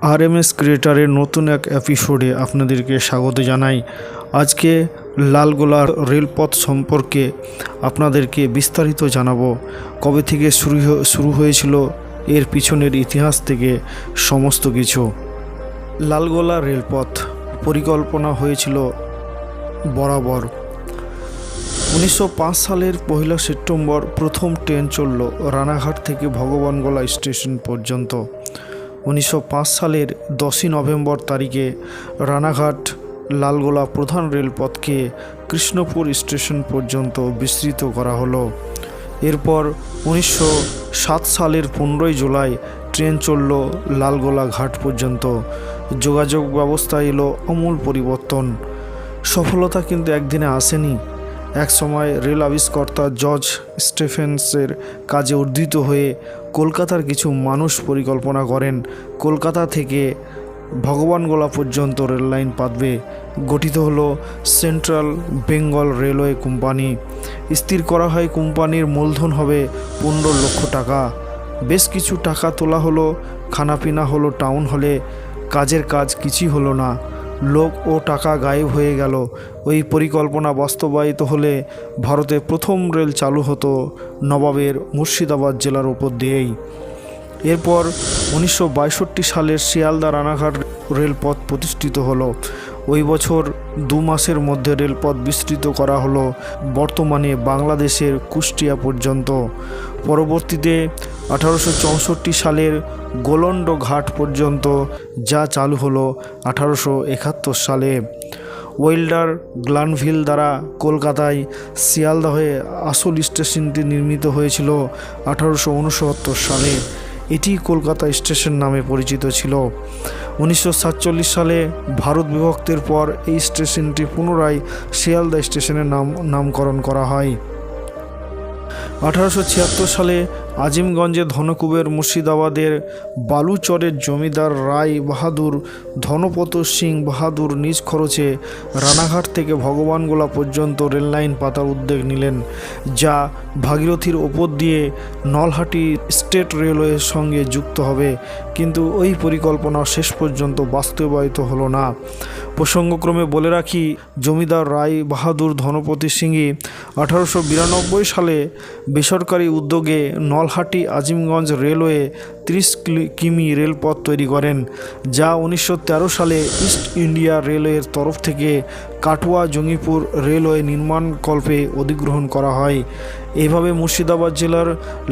আর M S ক্রিয়েটারের নতুন এক এপিসোডে আপনাদেরকে স্বাগত জানাই। আজকে লালগোলার রেলপথ সম্পর্কে আপনাদেরকে বিস্তারিত জানাব। কবে থেকে শুরু শুরু হয়েছিল এর পিছনের ইতিহাস থেকে সমস্ত কিছু। লালগোলা রেলপথ পরিকল্পনা হয়েছিল বরাবর। উনিশশো পাঁচ সালের পয়লা সেপ্টেম্বর প্রথম ট্রেন চলল রানাঘাট থেকে ভগবানগোলা স্টেশন পর্যন্ত। উনিশশো পাঁচ সালের দশই নভেম্বর তারিখে রানাঘাট লালগোলা প্রধান রেলপথকে কৃষ্ণপুর স্টেশন পর্যন্ত বিস্তৃত করা হলো। এরপর উনিশশো সাত সালের পনেরোই জুলাই ট্রেন চলল লালগোলা ঘাট পর্যন্ত। যোগাযোগ ব্যবস্থা এলো অমূল পরিবর্তন। সফলতা কিন্তু একদিনে আসেনি। এক সময় রেল আবিষ্কর্তা জর্জ স্টেফেন্সের কাজে উদ্ধৃত হয়ে কলকাতার কিছু মানুষ পরিকল্পনা করেন। কলকাতা থেকে ভগবানগোলা পর্যন্ত রেল লাইন পাতবে। গঠিত হলো সেন্ট্রাল বেঙ্গল রেলওয়ে কোম্পানি। স্থির করা হয় কোম্পানির মূলধন হবে পনেরো লক্ষ টাকা। বেশ কিছু টাকা তোলা হলো, খানাপিনা হলো, টাউন হলে। কাজের কাজ কিছুই হলো না। লোক ও টাকা গায়েব হয়ে গেল। ওই পরিকল্পনা বাস্তবায়িত হলে ভারতে প্রথম রেল চালু হতো নবাবের মুর্শিদাবাদ জেলার উপর দিয়েই। এরপর উনিশশো সালের শিয়ালদা রানাঘাট রেলপথ প্রতিষ্ঠিত হলো। ওই বছর দু মাসের মধ্যে রেলপথ বিস্তৃত করা হলো বর্তমানে বাংলাদেশের কুষ্টিয়া পর্যন্ত। পরবর্তীতে আঠারোশো চৌষট্টি সালের গোলন্ড ঘাট পর্যন্ত যা চালু হলো আঠারোশো একাত্তর সালে। ওয়েল্ডার গ্লানভিল দ্বারা কলকাতায় শিয়ালদা আসল স্টেশনটি নির্মিত হয়েছিল আঠারোশো উনসত্তর সালে। এটি কলকাতা স্টেশন নামে পরিচিত ছিল। উনিশশো সাতচল্লিশ সালে ভারত বিভক্তের পর এই স্টেশনটি পুনরায় শিয়ালদা স্টেশনের নাম, নামকরণ করা হয়। আঠারোশো ছিয়াত্তর সালে আজিমগঞ্জে ধনকুবের মুর্শিদাবাদের বালুচরের জমিদার রায় বাহাদুর, ধনপত সিং বাহাদুর নিজ খরচে রানাঘাট থেকে ভগবানগোলা পর্যন্ত রেললাইন পাতার উদ্যোগ নিলেন, যা ভাগীরথীর ওপর দিয়ে নলহাটি স্টেট রেলওয়ের সঙ্গে যুক্ত হবে। কিন্তু ওই পরিকল্পনা শেষ পর্যন্ত বাস্তবায়িত হলো না। প্রসঙ্গক্রমে বলে রাখি, জমিদার রায় বাহাদুর, ধনপতি সিংই আঠারোশো বিরানব্বই সালে বেসরকারি উদ্যোগে নলহাটি আজিমগঞ্জ রেলওয়ে তিরিশ কিমি রেলপথ তৈরি করেন, যা উনিশশো তেরো সালে ইস্ট ইন্ডিয়া রেলওয়ের তরফ থেকে কাটুয়া জঙ্গিপুর রেলওয়ে নির্মাণকল্পে অধিগ্রহণ করা হয়। এভাবে মুর্শিদাবাদ জেলার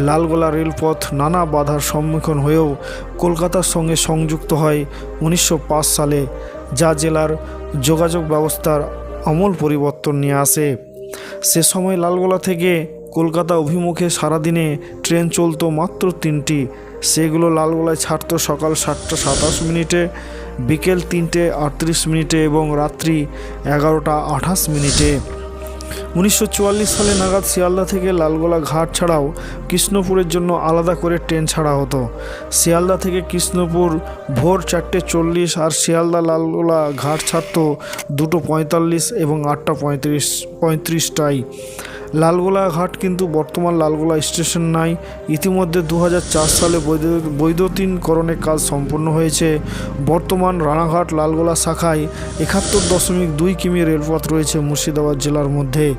লালগোলা রেলপথ নানা বাধার সম্মুখীন হয়েও কলকাতার সঙ্গে সংযুক্ত হয় উনিশশো পাঁচ সালে, যা জেলার যোগাযোগ ব্যবস্থার আমূল পরিবর্তন নিয়ে আসে। সে সময় লালগোলা থেকে কলকাতা অভিমুখে সারাদিনে ট্রেন চলতো মাত্র তিনটি। সেগুলো লালগোলায় ছাড়তো সকাল সাতটা সাতাশ মিনিটে, বিকেল তিনটে আটত্রিশ মিনিটে এবং রাত্রি এগারোটা আঠাশ মিনিটে। উনিশশো চুয়াল্লিশ সালে নাগাদ শিয়ালদা থেকে লালগোলা ঘাট ছাড়াও কৃষ্ণপুরের জন্য আলাদা করে ট্রেন ছাড়া হতো। শিয়ালদা থেকে কৃষ্ণপুর ভোর চারটে চল্লিশ আর শিয়ালদা লালগোলা ঘাট ছাড়তো দুটো পঁয়তাল্লিশ এবং আটটা পঁয়ত্রিশ, পঁয়ত্রিশটায়। লালগোলা ঘাট কিন্তু বর্তমান লালগোলা স্টেশন নাই। ইতিমধ্যে দু হাজার চার সালে বৈদ্যু- বৈদ্যুতিনকরণের কাজ সম্পন্ন হয়েছে। বর্তমান রানাঘাট লালগোলা শাখায় একাত্তর দশমিক দুই কিমি রেলপথ রয়েছে মুর্শিদাবাদ জেলার মধ্যে।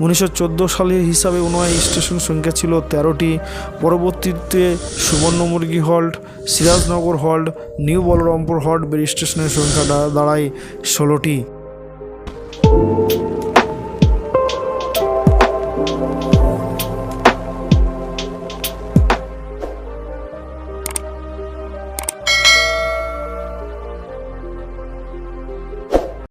উনিশশো চোদ্দ সালের হিসাবে উনয় স্টেশন সংখ্যা ছিল তেরোটি। পরবর্তীতে Subarnamurgi halt, Sirajnagar halt, new Balarampur halt বের স্টেশনের সংখ্যা দাঁড়ায় ষোলোটি। Thank you.